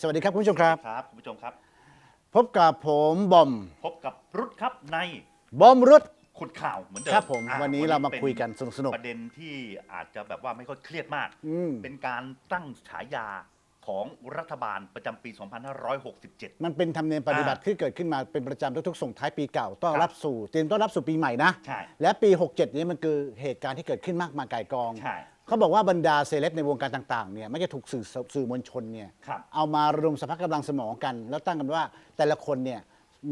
สวัสดีครับคุณผู้ชมครับ ครับคุณผู้ชมครับ พบกับผมบอมพบกับรุดครับในบอมรุดขุดข่าวเหมือนเดิมครับผม อะวันนี้เรามาคุยกันสนุกๆประเด็นที่อาจจะแบบว่าไม่ค่อยเครียดมาก อืม เป็นการตั้งฉายาของรัฐบาลประจำปี 2567 มันเป็นธรรมเนียมปฏิบัติอ่าที่เกิดขึ้นมาเป็นประจำทุกๆส่งท้ายปีเก่าต้อนครับรับสู่เตรียมต้อนรับสู่ปีใหม่นะ ใช่และปี 67 นี้มันคือเหตุการณ์ที่เกิดขึ้นมากมายไก่ายกอง ใช่ เขาบอกว่าบรรดาเซเลบในวงการต่างๆเนี่ยไม่จะถูกสื่อสื่อมวลชนเนี่ยครับเอามาระดมสภาพกำลังสมองกัน แล้วตั้งกันว่าแต่ละคนเนี่ย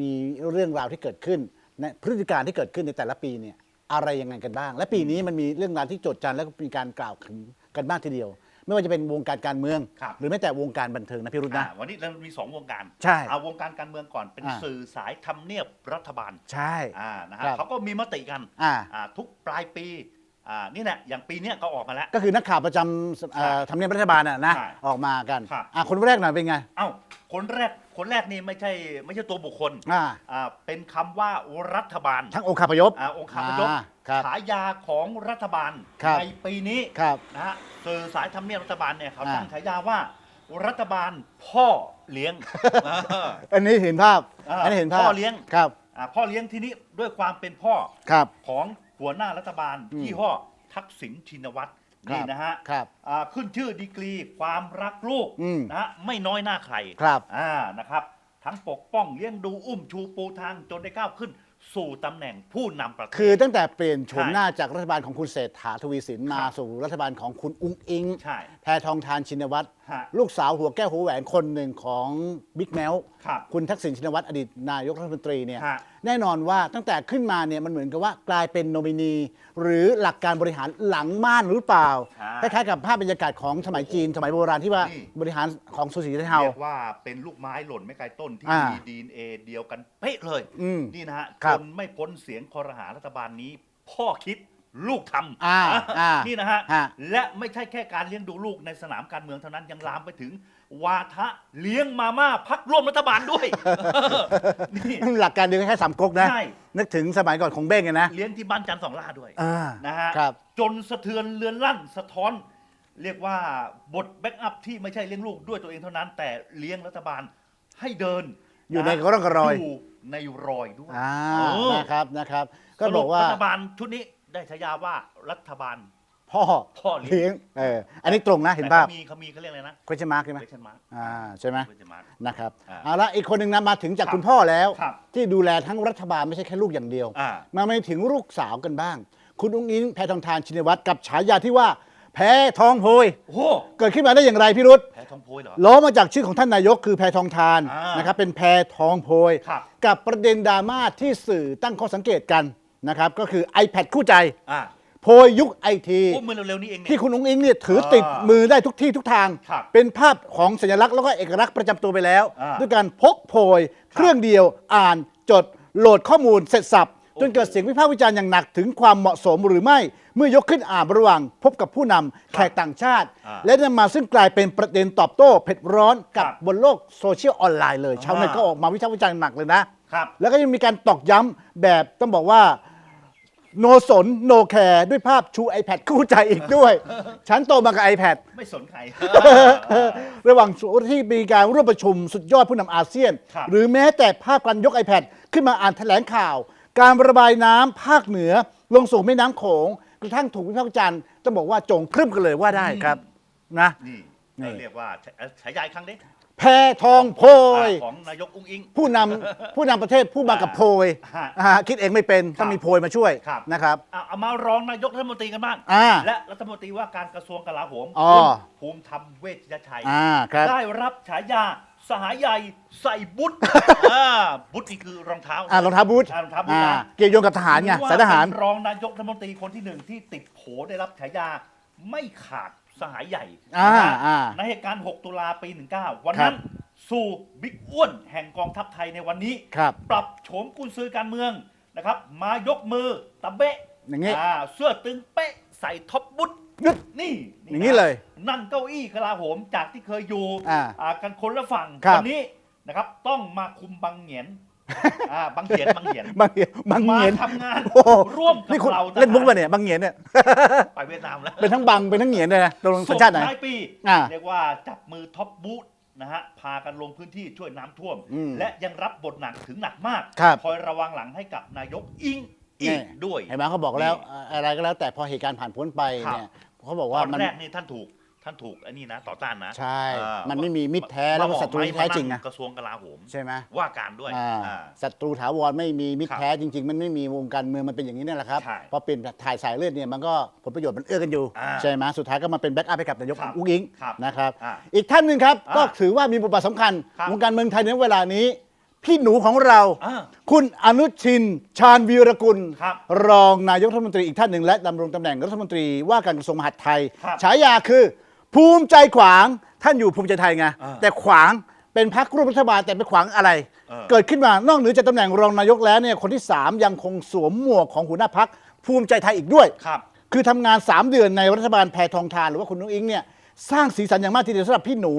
มีเรื่องราวที่เกิดขึ้นในพฤติการที่เกิดขึ้นในแต่ละปีเนี่ยอะไรยังไงกันบ้าง และปีนี้มันมีเรื่องราวที่โจดจันแล้วก็มีการกล่าวถึงกันบ้างทีเดียว ไม่ว่าจะเป็นวงการการเมือง ครับ หรือแม้แต่วงการบันเทิงนะพี่รุ่นนะ อะวันนี้เรามีสองวงการใช่เอาวงการการเมืองก่อนเป็นอ่า สื่อสายทำเนียบรัฐบาลใช่ อ่านะฮะครับ เขาก็มีมติกันอ่า อ่าทุกปลายปี อ่านี่แหละอย่างปีเนี้ยก็ออกมาแล้ว ก็คือนักข่าวประจำเอ่อทำเนียบรัฐบาลน่ะนะ ใช่ออกมากันครับ อะคนแรกหน่อยเป็นไง เอ้าคนแรกคนแรกนี่ไม่ใช่ไม่ใช่ตัวบุคคลอ่า อ่าเป็นคำว่ารัฐบาลทั้งองค์คาพยพ อ่าองค์คาพยพอ่าครับฉายาของรัฐบาลครับ ในปีนี้ครับ นะฮะสื่อสายทำเนียบรัฐบาลเนี่ยเขาอ่า ตั้งฉายาว่ารัฐบาลพ่อเลี้ยงเอออันนี้เห็นภาพ อ่าอันนี้เห็นภาพพ่อเลี้ยง ครับ อ่าพ่อเลี้ยงที่นี้ด้วยความเป็นพ่อครับ ของ หัวหน้ารัฐบาลอืมยี่ห้อทักษิณชินวัตรครับนี่นะฮะครับอ่าขึ้นชื่อดีกรีความรักลูกอืมนะฮะไม่น้อยหน้าใครครับอ่านะครับ ทั้งปกป้องเลี้ยงดูอุ้มชูปูทางจนได้ก้าวขึ้น สู่ตำแหน่งผู้นำประเทศ คือตั้งแต่เปลี่ยนโฉมใช่หน้าจากรัฐบาลของคุณเศรษฐาทวีสินมาครับ สู่รัฐบาลของคุณอุ้งอิง ใช่ แพทองทานชินวัตรฮะลูกสาวหัวแก้วหัวแหวนคนหนึ่งของบิ๊กแมวครับคุณทักษิณชินวัตรอดีตนายกรัฐมนตรีเนี่ยฮะ แน่นอนว่าตั้งแต่ขึ้นมาเนี่ยมันเหมือนกับว่ากลายเป็นโนมินี หรือหลักการบริหารหลังม่านหรือเปล่าใช่ คล้ายๆกับภาพบรรยากาศของสมัยจีน สมัยโบราณที่ว่านี่บริหารของสุสีเทา เรียกว่าเป็นลูกไม้หล่นไม่ไกลต้นที่อ่ามีมีดีเอเดียวกันเป๊ะเลย อืมนี่นะฮะครัจบนไม่พ้นเสียงคอรหารัฐบาลนี้ พ่อคิด ลูกทำอ่าอ่านี่นะฮะ ฮะ และไม่ใช่แค่การเลี้ยงดูลูกในสนามการเมืองเท่านั้นยังลามไปถึง วาทะเลี้ยงมาม่าพักร่วมรัฐบาลด้วยนี่ หลักการเดียวกันแค่สามก๊กนะ ใช่ นึกถึงสมัยก่อนของเบ้งไงนะเลี้ยงที่บ้านจันทร์สองล่าด้วย อ่า นะฮะครับ จนสะเทือนเลือนลั่นสะท้อน เรียกว่าบทแบ็กอัพที่ไม่ใช่เลี้ยงลูกด้วยตัวเองเท่านั้น แต่เลี้ยงรัฐบาลให้เดินอยู่ในะร่องรอย อยู่ในรอยด้วยอ่าเออนะครับนะครับ ก็สบรุอปกว่ารัฐบาลชุดนี้ ได้ฉายาว่ารัฐบาล พ่อพ่อเลี้ยง เลี้ยงเอออันนี้ตรงนะเห็นแต่ภาพเขามีเขามีเขาเรียกอะไรนะ question mark ใช่ไหม question mark อ่าใช่ไหม question mark นะครับอ่าเอาละอีกคนหนึ่งนะมาถึงจากครับคุณพ่อแล้ว ครับ ที่ดูแลทั้งรัฐบาลไม่ใช่แค่ลูกอย่างเดียว อ่า มาไม่ถึงลูกสาวกันบ้าง คุณอุ้งอิงแพทองทานชินวัตรกับฉายาที่ว่า แพ้ทองโพย โอ้โหเกิดขึ้นมาได้อย่างไรพี่รุธแพ้ทองโพยเหรอ ล้อมาจากชื่อของท่านนายกคือแพทองทานอ่านนะครับเป็นแพทองโพย ครับ กับประเด็นดราม่าที่สื่อตั้งข้อสังเกตกัน นะครับก็คือ iPad คู่ใจ อ่าโพยยุคไอทีโอ้เมื่อเร็วๆนี้เองเนี่ย ที่คุณอุ้งอิงเนี่ยถือติดอ่ามือได้ทุกที่ทุกทาง ครับเป็นภาพของสัญลักษณ์แล้วก็เอกลักษณ์ประจำตัวไปแล้ว อ่าด้วยการพกโพย เครื่องเดียวอ่านจด โหลดข้อมูลเสร็จสับโอ้จนเกิดเสียงวิพากษ์วิจารณ์อย่างหนักถึงความเหมาะสมหรือไม่ เมื่อยกขึ้นอ่านระหว่างพบกับผู้นำแขกต่างชาติ อ่าและนำมาซึ่งกลายเป็นประเด็นตอบโต้เผ็ดร้อนกับครับบนโลกโซเชียลออนไลน์เลยชาวเน็ตอ่า ก็ออกมาวิพากษ์วิจารณ์หนักเลยนะ ครับ แล้วก็ยังมีการตอกย้ำแบบต้องบอกว่า โนสนโนแคร์ด้วยภาพชู iPad คู่ใจอีกด้วย ฉันโตมากับ iPad ไม่สนใคร ระหว่างที่มีการร่วมประชุมสุดยอดผู้นำอาเซียน ครับ หรือแม้แต่ภาพการยก iPad ขึ้นมาอ่านแถลงข่าว การระบายน้ำภาคเหนือ ลงสู่แม่น้ำโขงกระทั่งถูกวิพากษ์วิจารณ์ต้องบอกว่าจงครึ่มกันเลยว่าได้ครับนะ นี่นี่ เรียกว่าฉเอ่อฉายาอีกครั้งดิ แพทองโพยอ่าของนายกอุ้งอิง ผู้นำผู้นำประเทศผู้มากับโพยฮะอ่าคิดเองไม่เป็นต้องมีโพยมาช่วยครับ นะครับ อะเอามารองนายกรัฐมนตรีกันบ้าง อ่าและรัฐมนตรีว่าการกระทรวงกลาโหมอ๋อ คุณภูมิธรรมเวชยชัย อ่าครับ ได้รับฉายาสหายใหญ่ใส่บุตรอ่าบุตรนี่คือรองเท้า อ่ารองเท้าบูทอ่ารองเท้าบูทนะอ่าเกี่ยวโยงกับทหารไงถือว่สายทหาร เป็นรองนายกรัฐมนตรีคนที่หนึ่งที่ติดโผได้รับฉายาไม่ขาด สหายใหญ่อ่านะฮะอ่าในเหตุการณ์ 6 ตุลาปี 19 วันนั้นครับ สู่บิ๊กอ้วนแห่งกองทัพไทยในวันนี้ ครับ ปรับโฉมกุญซือการเมืองนะครับ มายกมือตะเบะอย่างงี้เสื้อตึงเป๊ะใส่ท็อปบุตยึดนี่อย่างนี้ะเลยนั่งเก้าอี้กลาโหมจากที่เคยอยู่อ่าอ่ากันคนละฝั่งครับวันี้นะครับ ต้องมาคุมบังเหงียน อ่าบังเหียนบังเหียนบางเหียนบางมาเหียนทำงานโอ้โหร่วมกับนี่คุณเราเล่นมุกทหมารเนี่ยบางเหียนเนี่ย ไปเวียดนามแล้วเป็นทั้งบังเป็นทั้งเหียนเลยนะตรงสัญชาติไหนส่งท้ายปี อ่าเรียกว่าจับมือท็อปบูธนะฮะพากันลงพื้นที่ช่วยน้ำท่วม อืมและยังรับบทหนักถึงหนักมากครับคอยระวังหลังให้กับนายกอิงอีกนี่ ด้วย เห็นไหมเขาบอกแล้วนี่เอ่ออะไรก็แล้วแต่พอเหตุการณ์ผ่านพ้นไปครับ เนี่ยเขาบอกตว่าอนมัน แรกนี่ท่านถูก ท่านถูกไอันนี้นะ ต่อต้านนะใช่อ่ามันไม่มีมิตรแท้แล้วก็มาออศัตรูที่แท้จริงมานะ กระทรวงกลาโหม ใช่ไหมว่าการด้วยอ่าอ่า ศัตรูถาวรไม่มีมิตรครับแท้จริง ๆ มันไม่มีวงการเมืองมันเป็นอย่างนี้นี่แหละครับ ใช่พอเป็นถ่ายสายเลือดเนี่ยมันก็ผลประโยชน์มันเอื้อกันอยู่ อ่าใช่ไหมสุดท้ายก็มาเป็นแบ็กอัพให้กับนายกครับอุ้งอิงครับนะครับ อ่าอีกท่านหนึ่งครับ อ่าก็ถือว่ามีบทบาทสำคัญครับวงการเมืองไทยในเวลานี้ พี่หนูของเรา อ่าคุณอนุชิน ชาญวีรกุล ครับ รองนายกรัฐมนตรีอีกท่านหนึ่งและดำรงตำแหน่งรัฐมนตรีว่าการกระทรวงมหาดไทยครับ ฉายาคือ ภูมิใจขวางท่านอยู่ภูมิใจไทยไงอ่าแต่ขวางเป็นพรรคร่วมรัฐบาลแต่ไปขวางอะไร เออ เกิดขึ้นมานอกเหนือจากตำแหน่งรองนายกแล้วเนี่ยคนที่ 3 ยังคงสวมหมวกของหัวหน้าพักภูมิใจไทยอีกด้วย ครับ คือทำงาน 3 เดือนในรัฐบาลแพทองทานหรือว่าคุณนุ้งอิงเนี่ยสร้างสีสันอย่างมากทีเดียวสำหรับพี่หนู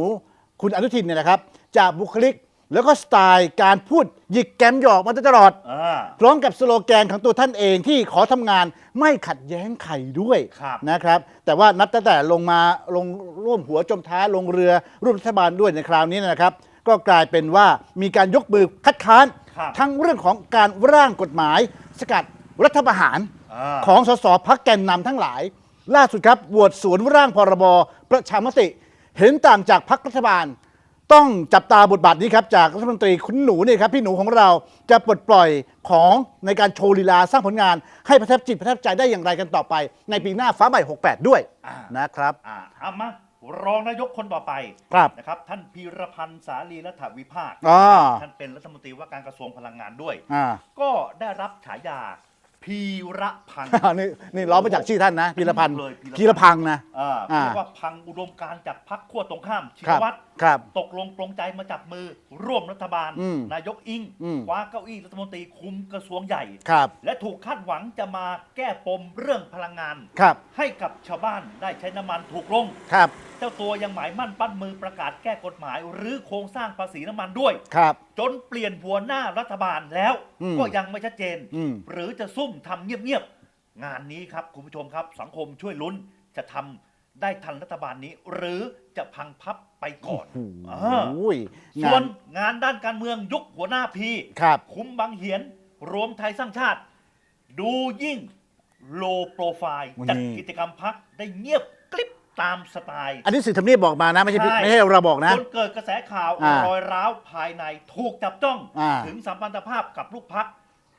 คุณอนุทินเนี่ยนะครับจากบุคลิก แล้วก็สไตล์การพูดหยิกแกมหยอกมาตลอด อ่า พร้อมกับสโลแกนของตัวท่านเองที่ขอทำงานไม่ขัดแย้งใครด้วยครับนะครับ แต่ว่านับตั้งแต่ลงมาลงร่วมหัวจมท้ายลงเรือร่วมรัฐบาลด้วยในคราวนี้นะครับ ก็กลายเป็นว่ามีการยกมือคัดค้าน ครับ ทั้งเรื่องของการร่างกฎหมาย สกัดรัฐประหาร อ่าของสสพักแกนนำทั้งหลาย ล่าสุดครับโหวตสวนร่างพรบ ประชามติ เห็นต่างจากพักรัฐบาล ต้องจับตาบทบาทนี้ครับจากรัฐมนตรีคุณหนูเนี่ยครับพี่หนูของเราจะปลดปล่อยของในการโชว์ลีลาสร้างผลงาน ให้ประทับจิตประทับใจได้อย่างไรกันต่อไป ในปีหน้าฟ้าใหม่ 68 ด้วยอ่า นะครับ อ่าเอามารองนายกคนต่อไปครับนะครับ ท่านพีรพันธ์สาลีรัฐวิภาคอ่า ท่านเป็นรัฐมนตรีว่าการกระทรวงพลังงานด้วย อ่า ก็ได้รับฉายา พีระพันธ์นี่นี่ล้อมาจากชื่อท่านนะพีรพันธ์เลยพีพีรรพัพันงธ์นะ อ่าอ่า เรียกว่าพังอุดมการณ์จากพรรคขั้วตรงข้ามชิคนรับวัตร ครับ ตกลงปรงใจมาจับมือร่วมรัฐบาล อืมนายกอิงอืม คว้าเก้าอี้รัฐมนตรีคุมกระทรวงใหญ่ ครับและถูกคาดหวังจะมาแก้ปมเรื่องพลังงาน ครับให้กับชาวบ้านได้ใช้น้ำมันถูกลง ครับเจ้าตัวยังหมายมั่นปั้นมือประกาศแก้กฎหมาย หรือโครงสร้างภาษีน้ำมันด้วย ครับ จนเปลี่ยนหัวหน้ารัฐบาลแล้ว อืมก็ยังไม่ชัดเจน อืม หรือจะซุ่มทำเงียบๆ งานนี้ครับคุณผู้ชมครับ สังคมช่วยลุ้นจะทำได้ทันรัฐบาลนี้ หรือจะพังพับไปก่อนโอ้อ่าโหส่วนงานงานด้านการเมืองยุคหัวหน้าพีครับ คุมบางเหียน รวมไทยสร้างชาติ ดูยิ่งโลโปรไฟล์ วันนี้ จัดกิจกรรมพักได้เงียบกริบ ตามสไตล์อันนี้สื่อทำเนียบบอกมานะ ไม่ใช่พี่ใช่ไม่ใช่เราบอกนะ จนเกิดกระแสข่าวอ่ารอยร้าวภายในถูกจับจ้อง อ่าถึงสัมพันธภาพกับลูกพัก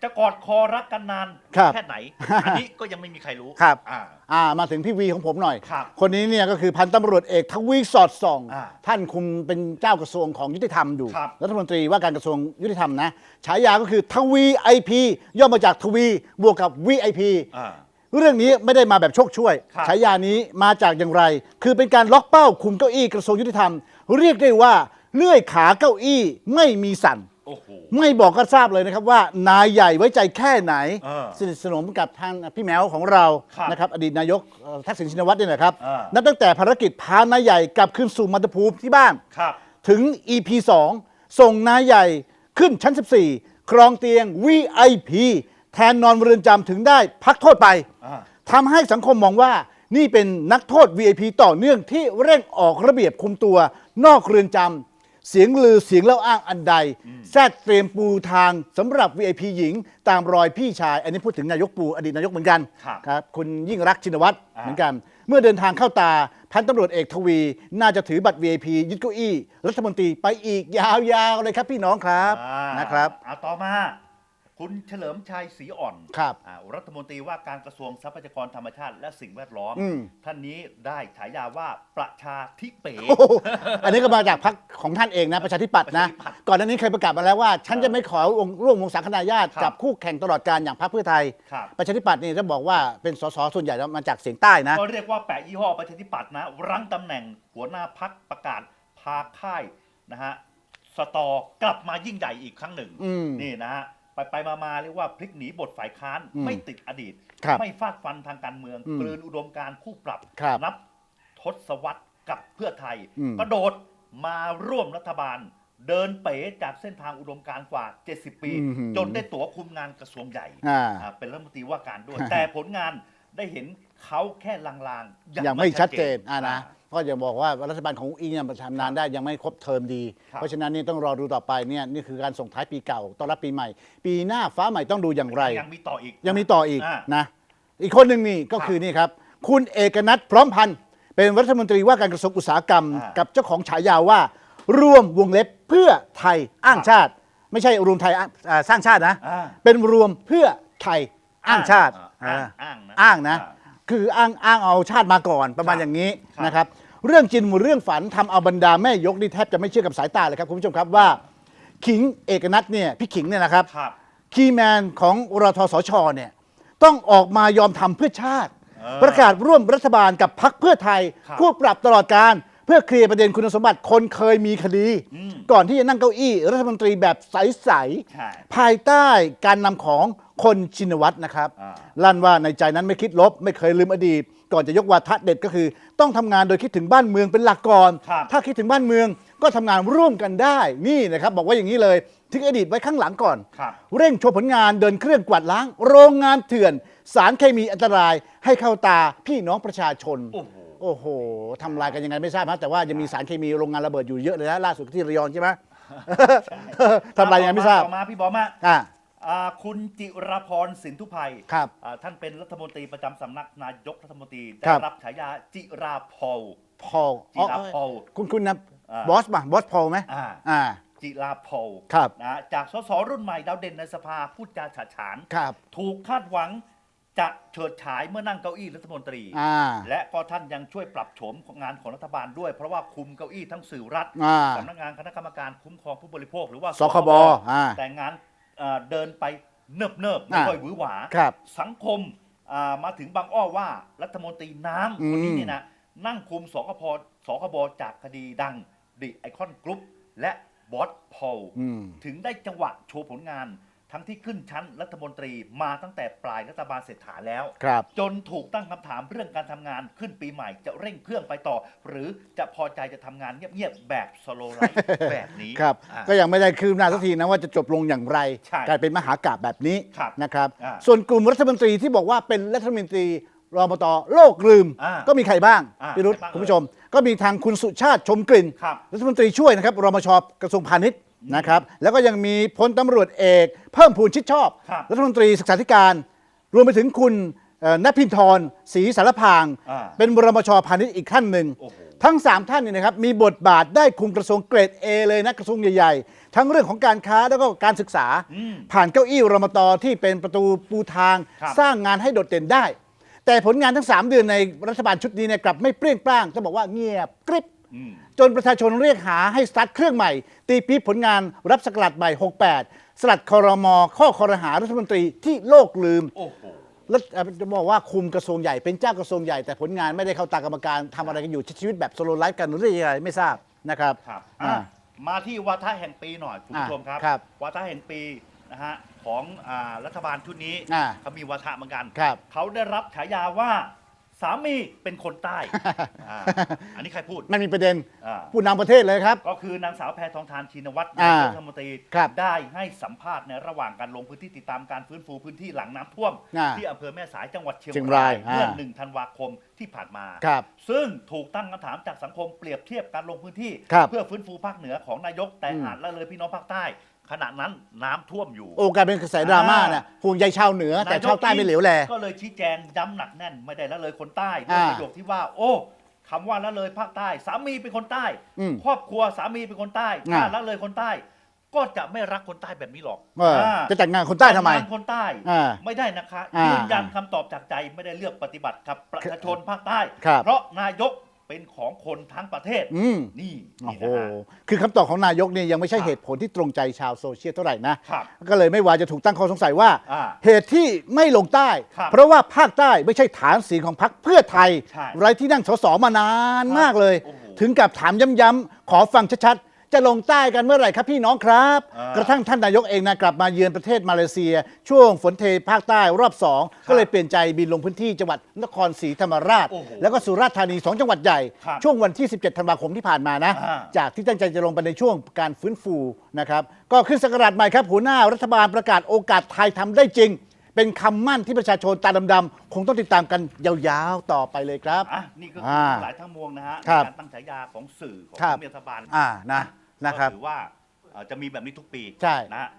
จะกอดคอรักกันนานครับแค่ไหน อันนี้ก็ยังไม่มีใครรู้ครับ อ่า อ่ามาถึงพี่วีของผมหน่อย ครับคนนี้เนี่ยก็คือพันตำรวจเอกทวีสอดส่อง อ่าท่านคุมเป็นเจ้ากระทรวงของยุติธรรมอยู่ ครับรัฐมนตรีว่าการกระทรวงยุติธรรมนะ ฉายาก็คือทวีไอพีย่อมาจากทวีบวกกับ VIP อ่า เรื่องนี้ไม่ได้มาแบบโชคช่วยครับฉายานี้มาจากอย่างไร คือเป็นการล็อกเป้าคุมเก้าอี้กระทรวงยุติธรรม เรียกได้ว่าเลื่อยขาเก้าอี้ไม่มีสั่นโอ้โหไม่บอกก็ทราบเลยนะครับว่านายใหญ่ไว้ใจแค่ไหนเออสนิทสนมกับทางพี่แมวของเราครับนะครับอดีตนายกเอ่อทักษิณชินวัตรเนี่ยนะครับเออนับตั้งแต่ภารกิจพานายใหญ่กลับขึ้นสู่มัตภูมิที่บ้านครับถึง EP 2 ส่งนายใหญ่ขึ้นชั้น 14 ครองเตียง VIP แทนนอนเรือนจำถึงได้พักโทษไปอ่า ทำให้สังคมมองว่านี่เป็นนักโทษ VIP ต่อเนื่องที่เร่งออกระเบียบคุมตัวนอกเรือนจำเสียงลือเสียงเล่าอ้างอันใดแทรกเตรียมปูทางสำหรับ VIP หญิงตามรอยพี่ชาย อันนี้พูดถึงนายกปูอดีตนายกเหมือนกัน ครับครับคุณยิ่งรักษณ์ชินวัตรอ่า เหมือนกัน เมื่อเดินทางเข้าตา พันตำรวจเอกทวี น่าจะถือบัตร VIP ยึดเก้าอี้ รัฐมนตรีไปอีกยาวๆเลยครับพี่น้องครับอ่านะครับ เอาต่อมา คุณเฉลิมชัยศรีอ่อนครับอ่ารัฐมนตรีว่าการกระทรวงทรัพยากรธรรมชาติ และสิ่งแวดล้อม อืม ท่านนี้ได้ฉายาว่าประชาธิเป๋ โอ้โหอันนี้ก็มาจากพรรคของท่านเองนะประชาธิปัตย์นะ ประชาธิปัตย์ก่อนหน้านี้เคยประกาศมาแล้วว่า ฉันจะไม่ขอร่วมวงสังคณาญาติครับ กับคู่แข่งตลอดการอย่างพรรคเพื่อไทย ครับประชาธิปัตย์นี่จะบอกว่าเป็นสสส่วนใหญ่แล้วมาจากเสียงใต้นะ ก็เรียกว่าแปะยี่ห้อประชาธิปัตย์นะ รั้งตำแหน่งหัวหน้าพักประกาศพาค่ายนะฮะสตอกลับมายิ่งใหญ่อีกครั้งหนึ่ง อืม นี่นะฮะ ไปไปมามาเรียกว่าพลิกหนีบทฝ่ายค้านอืมไม่ติดอดีต ครับไม่ฟาดฟันทางการเมืองอืมกลืนอุดมการณ์คู่ปรับครับนับทศวรรษกับเพื่อไทย อืม กระโดดมาร่วมรัฐบาล เดินเป๋จากเส้นทางอุดมการณ์กว่า 70 ปีจนได้ตั๋วคุมงานกระทรวงใหญ่อ่า อ่าเป็นรัฐมนตรีว่าการด้วย แต่ผลงานได้เห็น เขาแค่ลางๆ ยังไม่ชัดเจนอ่าอ่านะก็จะบอกว่ารัฐบาลของอิงเนี่ยทำนานได้ยังไม่ครบเทอมดี ครับ เพราะฉะนั้นนี่ต้องรอดูต่อไปเนี่ยนี่คือการส่งท้ายปีเก่าต้อนรับปีใหม่ ปีหน้าฟ้าใหม่ต้องดูอย่างไร ยังมีต่ออีก ยังมีต่ออีกานะ อีกคนหนึ่งนี่ก็ครับคือนี่ครับ คุณเอกนัทพร้อมพันธ์เป็นรัฐมนตรีว่าการกระทรวงอุตสาหกรรม อ่ากั กับเจ้าของฉายาว่ารวมวงเล็บเพื่อไทยอ้างชาติ ไม่ใช่รวมไทยอ้างอ่าสร้างชาตินะ อ่า เป็นรวมเพื่อไทยอ้างชาติอ้างอ่าอ้างนะอ้างนะ อ่า คืออ้างอ้างเอาชาติมาก่อนประมาณครับอย่างนี้ครับนะครับ เรื่องจริงหรือเรื่องฝันทำเอาบรรดาแม่ยกนี่แทบจะไม่เชื่อกับสายตาเลยครับคุณผู้ชมครับว่า ขิงเอกนัทเนี่ยพี่ขิงเนี่ยนะครับ ครับ คีย์แมนของรทสชเนี่ยต้องออกมายอมทำเพื่อชาติ เออประกาศร่วมรัฐบาลกับพักเพื่อไทยครับคู่ปรับตลอดการ เพื่อเคลียร์ประเด็นคุณสมบัติคนเคยมีคดี อืมก่อนที่จะนั่งเก้าอี้รัฐมนตรีแบบใส ใช่ ๆ ภายใต้การนำของ คนชินวัตรนะครับ อ่า ลั่นว่าในใจนั้นไม่คิดลบ ไม่เคยลืมอดีต ก่อนจะยกวาทะเด็ดก็คือ ต้องทำงานโดยคิดถึงบ้านเมืองเป็นหลักก่อน ครับ ถ้าคิดถึงบ้านเมืองก็ทำงานร่วมกันได้นี่นะครับ บอกว่าอย่างนี้เลยทิ้งอดีตไว้ข้างหลังก่อน ครับ เร่งโชว์ผลงานเดินเครื่องกวาดล้าง โรงงานเถื่อน สารเคมีอันตรายให้เข้าตาพี่น้องประชาชน โอ้โห โอ้โหทำลายกันยังไงไม่ทราบนะแต่ว่ายังมีสารเคมีโรงงานระเบิดอยู่เยอะเลยนะล่าสุดที่ระยองใช่ไหม ทำลายยังไงไม่ทราบ ต่อมาพี่บอมอะอ่า อ่าคุณจิรพรสินทุภัยครับ อ่าท่านเป็นรัฐมนตรีประจำสำนักนายกรัฐมนตรีครัได้บรับฉายาจิราพอล พอลจิราพอลคุณคุณนะอ่า บอสป่ะบอสพอลไหมอ่า อ่า จิราพอลครับ นะจากสสรุ่นใหม่ดาวเด่นในสภาพูดจาฉาฉาน ครับ ถูกคาดหวังจะเฉิดฉายเมื่อนั่งเก้าอี้รัฐมนตรี อ่า และก็ท่านยังช่วยปรับโฉมของงานของรัฐบาลด้วย เพราะว่าคุมเก้าอี้ทั้งสื่อรัฐอ่าสำนักงานคณะกรรมการคุ้มครองผู้บริโภคหรือว่าสคบอ่า แต่งานเอ่อเดินไปเนิบเนิบๆไม่อ่าค่อยหวือหวา ครับ สังคมอ่ามาถึงบางอ้อว่ารัฐมนตรีน้ำอืคนนี้มเนี่ยนะนั่งคุมสคพสคบจากคดีดังดิไอคอนกรุ๊ปและบอสพอล อืม ถึงได้จังหวะโชว์ผลงาน ทั้งที่ขึ้นชั้นรัฐมนตรีมาตั้งแต่ปลายรัฐบาลเศรษฐาแล้ว ครับ จนถูกตั้งคำถามเรื่องการทำงานขึ้นปีใหม่จะเร่งเครื่องไปต่อ หรือจะพอใจจะทำงานเงียบๆแบบสโลไลฟ์แบบนี้ครับ อ่าก็ยังไม่ได้คืบหน้าสักทีนะว่าจะจบลงอย่างไร ใช่กลายเป็นมหากาบแบบนี้ครับนะครับ อ่าส่วนกลุ่มรัฐมนตรีที่บอกว่าเป็นรัฐมนตรีรมตโลกลืม อ่าก็มีใครบ้างอ่าพี่รุธใครบ้างคุณผู้ชม ก็มีทางคุณสุชาติชมกลิ่น ครับรัฐมนตรีช่วยนะครับรมชกระทรวงพาณิชย์ นะครับ แล้วก็ยังมีพลตำรวจเอก เพิ่มพูนชิดชอบ ครับรัฐมนตรีศึกษาธิการ รวมไปถึงคุณเอ่อนพินทรศรีสารพาง อ่าเป็นรมชพาณิชย์อีกท่านหนึ่ง โอ้โห ทั้ง 3 ท่านเนี่ยนะครับมีบทบาทได้คุมกระทรวงเกรด A เลยนะกระทรวงใหญ่ๆ ทั้งเรื่องของการค้าแล้วก็การศึกษา อืมผ่านเก้าอี้รมตที่เป็นประตูปูทางครับ สร้างงานให้โดดเด่นได้ แต่ผลงานทั้ง 3 เดือนในรัฐบาลชุดนี้เนี่ยกลับไม่เปรี้ยงปร้างต้องบอกว่าเงียบกริบ อืม จนประชาชนเรียกหาให้สตาร์ทเครื่องใหม่ ตีปี๊บผลงานรับสกลัดใหม่ 68 สลัดคอรมอข้อคอรหารัฐมนตรีที่โลกลืมโอ้โหแล้วเอ่อจะบอกว่าคุมกระทรวงใหญ่เป็นเจ้ากระทรวงใหญ่แต่ผลงานไม่ได้เข้าตากรรมการทำอะไรกันอยู่ใช้ชีวิตแบบโซโลไลฟ์กันหรือยังไงไม่ทราบนะครับครับอ่าอะมาที่วาทะแห่งปีหน่อยคุณผู้ชมครับ อะครับวาทะแห่งปีนะฮะของอ่ารัฐบาลชุดนี้อ่าเขามีวาทะเหมือนกัน ครับ เขาได้รับฉายาว่า สามีเป็นคนใต้อ่าอันนี้ใครพูดมันมีประเด็นอ่า ผู้นำประเทศเลยครับ ก็คือนางสาวแพทองทานชินวัตรอ่านายกรัฐมนตรีครับได้ให้สัมภาษณ์ในระหว่างการลงพื้นที่ติดตามการฟื้นฟูพื้นที่หลังน้ำท่วม อ่าที่อำเภอแม่สายจังหวัดเชียงเชียงรายเมื่ออ่าหนึ่งธันวาคมที่ผ่านมา ครับ ซึ่งถูกตั้งคำถามจากสังคมเปรียบเทียบการลงพื้นที่ ครับเพื่อฟื้นฟูภาคเหนือของนายกแต่อืมอาจละเลยพี่น้องภาคใต้ ขณะนั้นน้ำท่วมอยู่ โอกลายเป็นกระแสดราม่าเนี่ยห่วงใยชาวเหนือ แต่ชาวใต้ไม่เหลียวแล ก็เลยชี้แจงย้ำหนักแน่นไม่ได้ละเลยคนใต้ด้วยอ่าประโยคที่ว่า โอ้คำว่าละเลยภาคใต้ สามีเป็นคนใต้ อืมครอบครัวสามีเป็นคนใต้อ่าถ้าละเลยคนใต้ ก็จะไม่รักคนใต้แบบนี้หรอกเอออ่าจะแต่งงานคนใต้ทำไม แต่งงานคนใต้อ่าไม่ได้นะคะอ่ายืยืนยันคำตอบจากใจไม่ได้เลือกปฏิบัติกับประชาชนภาคใต้ ครับ เพราะนายก เป็นของคนทั้งประเทศอืม นี่โอ้นี่โห นะฮะ คือคำตอบของนายกเนี่ยยังไม่ใช่ครับเหตุผลที่ตรงใจชาวโซเชียลเท่าไหร่นะ ครับก็เลยไม่ว่าจะถูกตั้งข้อสงสัยว่า อ่าเหตุที่ไม่ลงใต้ ครับเพราะว่าภาคใต้ไม่ใช่ฐานเสียงของพรรคเพื่อไทย ใช่ไรที่นั่งสสมานานครับมากเลยโอ้โห ถึงกับถามย้ำๆขอฟังชัดๆ จะลงใต้กันเมื่อไหร่ครับพี่น้องครับ อ่ากระทั่งท่านนายกเองนะกลับมาเยือนประเทศมาเลเซีย ช่วงฝนเทภาคใต้รอบสองก็เลยเปลี่ยนใจบินลงพื้นที่จังหวัดนครศรีธรรมราช โอ้โหแล้วก็สุราษฎร์ธานีสองจังหวัดใหญ่ ครับช่วงวันที่ 17 ธันวาคมที่ผ่านมานะ อ่า จากที่ตั้งใจจะลงไปในช่วงการฟื้นฟูนะครับก็ขึ้นสกราชใหม่ครับหัวหน้ารัฐบาลประกาศโอกาสไทยทำได้จริง เป็นคำมั่นที่ประชาชนตาดำๆคงต้องติดตามกันยาวๆต่อไปเลยครับ อะนี่ก็คืออ่าหลายทั้งมวงนะฮะครัในบการตั้งฉายาของสื่อของครับ รัฐบาล อ่านะ นะครับก็ถือว่าเอ่อจะมีแบบนี้ทุกปีใช่ นะฮะ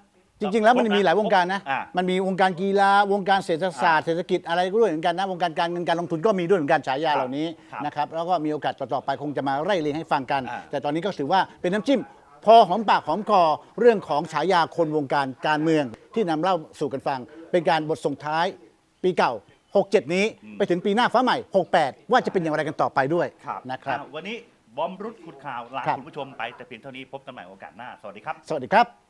จริง ๆ แล้วมันมีหลายวงการนะ อ่ามันมีวงการกีฬาวงการเศรษฐศาสตร์เศรษฐกิจอะไรก็ด้วยเหมือนกันนะวงการการเงินการลงทุนก็มีด้วยเหมือนกันฉายาเหล่านี้ครับนะครับแล้วก็มีโอกาสต่อๆไปคงจะมาไล่เรียงให้ฟังกัน อ่า แต่ตอนนี้ก็ถือว่าเป็นน้ำจิ้ม พอหอมปากหอมคอเรื่องของฉายาคนวงการการเมือง ที่นำเล่าสู่กันฟัง เป็นการบทส่งท้ายปีเก่า 67 นี้ไปถึงปีหน้าฟ้าใหม่ 68 ว่าจะเป็นอย่างไรกันต่อไปด้วยครับนะครับ อะวันนี้ บอมรุดขุดข่าวลาคุณผู้ชมไปแต่เพียงเท่านี้พบกันใหม่โอกาสหน้า สวัสดีครับ สวัสดีครับ